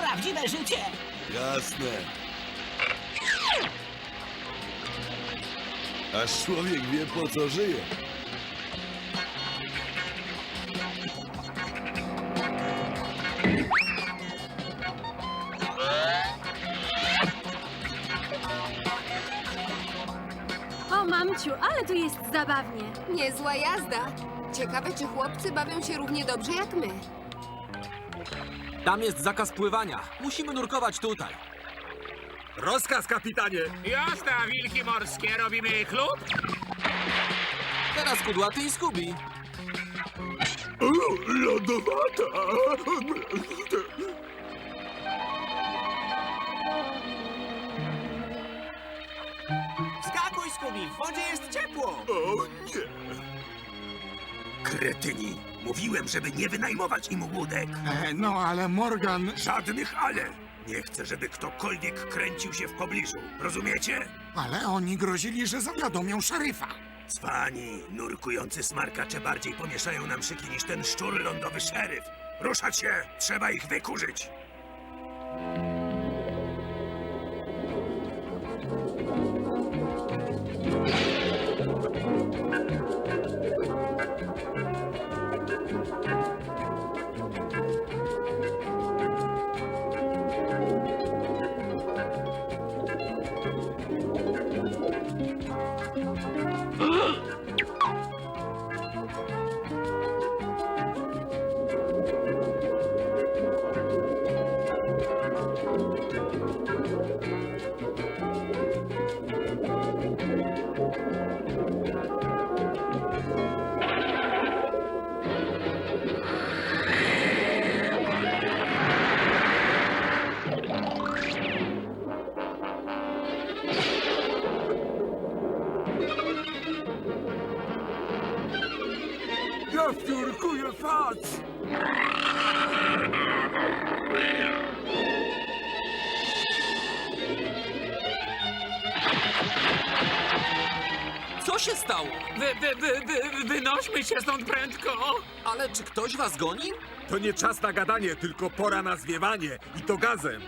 prawdziwe życie. Jasne. Aż człowiek wie po co żyje. O, mamciu, ale tu jest zabawnie. Niezła jazda. Ciekawe, czy chłopcy bawią się równie dobrze jak my. Tam jest zakaz pływania. Musimy nurkować tutaj. Rozkaz, kapitanie! Jazda, wilki morskie, robimy klub? Teraz kudłaty i Scooby. Lodowata! Skakuj, Scooby, w wodzie jest ciepło. O nie! Kretyni! Mówiłem, żeby nie wynajmować im łódek. E, no ale Morgan... Żadnych ale! Nie chcę, żeby ktokolwiek kręcił się w pobliżu. Rozumiecie? Ale oni grozili, że zawiadomią szeryfa. Cwani, nurkujący smarkacze bardziej pomieszają nam szyki niż ten szczur lądowy szeryf. Ruszać się! Trzeba ich wykurzyć! Ugh! Ja wciurkuję fac! Co się stało? Wy, wy, wy, wy, wynośmy się stąd prędko! Ale czy ktoś was goni? To nie czas na gadanie, tylko pora na zwiewanie i to gazem.